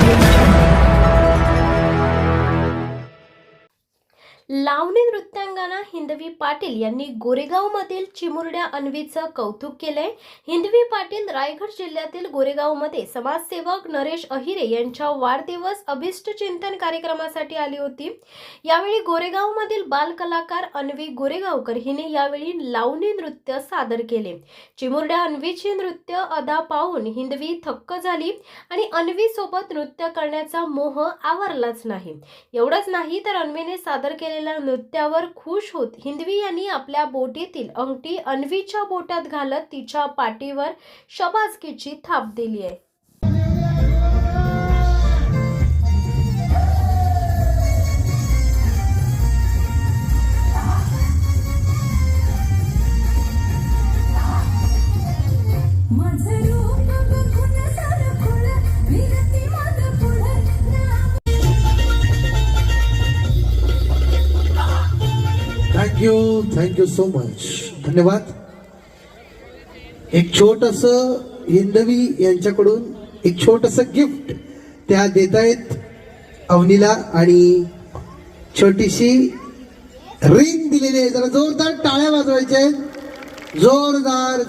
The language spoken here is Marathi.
Thank you. लावणी नृत्यांगना हिंदवी पाटील यांनी गोरेगावमधील चिमुरड्या अन्वीचं कौतुक केलंय. हिंदवी पाटील रायगड जिल्ह्यातील गोरेगावमध्ये समाजसेवक नरेश अहिरे यांच्या वाढदिवस अभिष्ट चिंतन कार्यक्रमासाठी आली होती. यावेळी गोरेगावमधील बालकलाकार अन्वी गोरेगावकर हिने यावेळी लावणी नृत्य सादर केले. चिमुरड्या अन्वीची नृत्य अदा पाहून हिंदवी थक्क झाली आणि अन्वी सोबत नृत्य करण्याचा मोह आवरलाच नाही. एवढंच नाही तर अन्वीने सादर केले असलेल्या नृत्यावर खुश होत. हिंदवी यांनी आपल्या बोटीतील अंगठी अन्वीच्या बोटात घालत तिच्या पाठीवर शबासकीची थाप दिली आहे. माझं थँक्यू थँक्यू सो मच धन्यवाद. एक छोटस हिंदवी यांच्याकडून एक छोटस गिफ्ट त्या देत आहेत अवनीला आणि छोटीशी रिंग दिलेली आहे. जरा जोरदार टाळ्या वाजवायच्या आहेत. जोरदार.